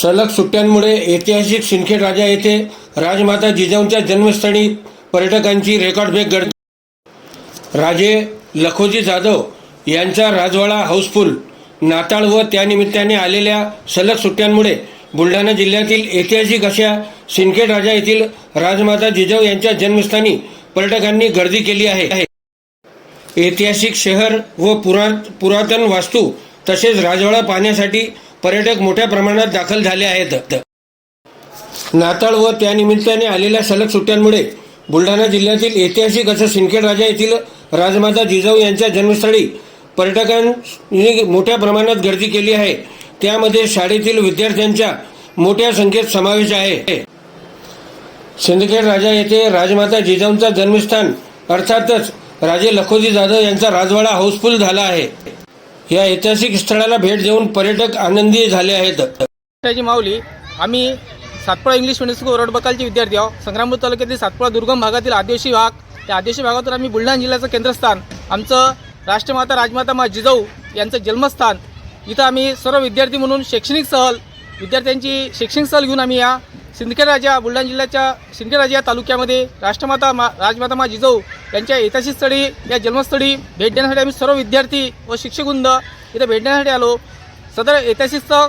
सलग सुट्ट्यांमुळे ऐतिहासिक सिंदखेड राजा येथे राजमाता जिजाऊंच्या जन्मस्थळी पर्यटकांची रेकॉर्ड ब्रेक घड राजे लखोजी जाधव यांचा राजवाडा हाऊसफुल नाताळ व त्यानिमित्ताने आलेल्या सलग सुट्ट्यांमुळे बुलढाणा जिल्ह्यातील ऐतिहासिक अशा सिंदखेड राजा येथील राजमाता जिजाऊ यांच्या जन्मस्थानी पर्यटकांनी गर्दी केली आहे. ऐतिहासिक शहर व पुरा पुरातन वास्तू तसेच राजवाडा पाहण्यासाठी पर्यटक मोठ्या प्रमाणात दाखल झाले आहेत. नाताळ व त्यानिमित्ताने आलेल्या सलग सुट्ट्यांमुळे बुलढाणा जिल्ह्यातील ऐतिहासिक असं सिंदखेड राजा येथील राजमाता जिजाऊ यांच्या जन्मस्थळी पर्यटकांनी मोठ्या प्रमाणात गर्दी केली आहे. त्यामध्ये शाळेतील विद्यार्थ्यांच्या मोठ्या संख्येत समावेश आहे. सिंदखेड राजा येथे राजमाता जिजाऊंचा जन्मस्थान अर्थातच राजे लखोजी जाधव यांचा राजवाडा हाऊसफुल झाला आहे. या ऐतिहासिक स्थळाला भेट देऊन पर्यटक आनंदी झाले आहेत. त्याची माऊली आम्ही सातपुडा इंग्लिश मिडियम स्कूल रोडबकालचे विद्यार्थी आहोत. संग्रामपूर तालुक्यातील सातपुडा दुर्गम भागातील आदिवासी भाग. त्या आदिवासी भागातून आम्ही बुलढाणा जिल्ह्याचं केंद्रस्थान आमचं राष्ट्रमाता राजमाता मा जिजाऊ यांचं जन्मस्थान. इथं आम्ही सर्व विद्यार्थी म्हणून शैक्षणिक सहल विद्यार्थ्यांची शैक्षणिक सहल घेऊन आम्ही या सिंदखेड राजा बुलढाणा जिल्ह्याच्या सिंदखेड राजा या तालुक्यामध्ये राष्ट्रमाता मा राजमाता मा जिजाऊ यांच्या ऐतिहासिक स्थळी या जन्मस्थळी भेट देण्यासाठी आम्ही सर्व विद्यार्थी व शिक्षकवृंद इथं भेट देण्यासाठी आलो. सदर ऐतिहासिक स्थळ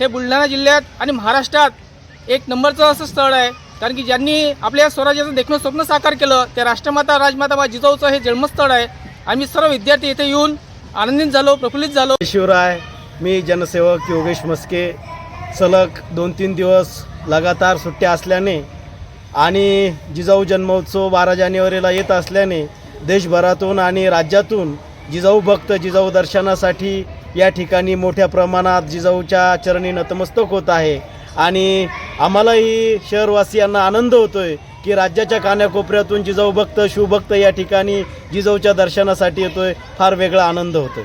हे बुलढाणा जिल्ह्यात आणि महाराष्ट्रात एक नंबरचं असं स्थळ आहे. कारण की ज्यांनी आपल्या स्वराज्याचं देखणं स्वप्न साकार केलं त्या राष्ट्रमाता राजमाता मा जिजाऊचं हे जन्मस्थळ आहे. आम्ही सर्व विद्यार्थी इथे येऊन आनंदित झालो प्रफुल्लित झालो. शिवराय मी जनसेवक योगेश मस्के. सलग दोन तीन दिवस लगातार सुट्ट्या असल्याने आणि जिजाऊ जन्मोत्सव बारा जानेवारीला येत असल्याने देशभरातून आणि राज्यातून जिजाऊ भक्त जिजाऊ दर्शनासाठी या ठिकाणी मोठ्या प्रमाणात जिजाऊच्या चरणी नतमस्तक होत आहे. आणि आम्हालाही शहरवासियांना आनंद होतो आहे की राज्याच्या कानाकोपऱ्यातून जिजाऊ भक्त शिवभक्त या ठिकाणी जिजाऊच्या दर्शनासाठी येतोय. फार वेगळा आनंद होतोय.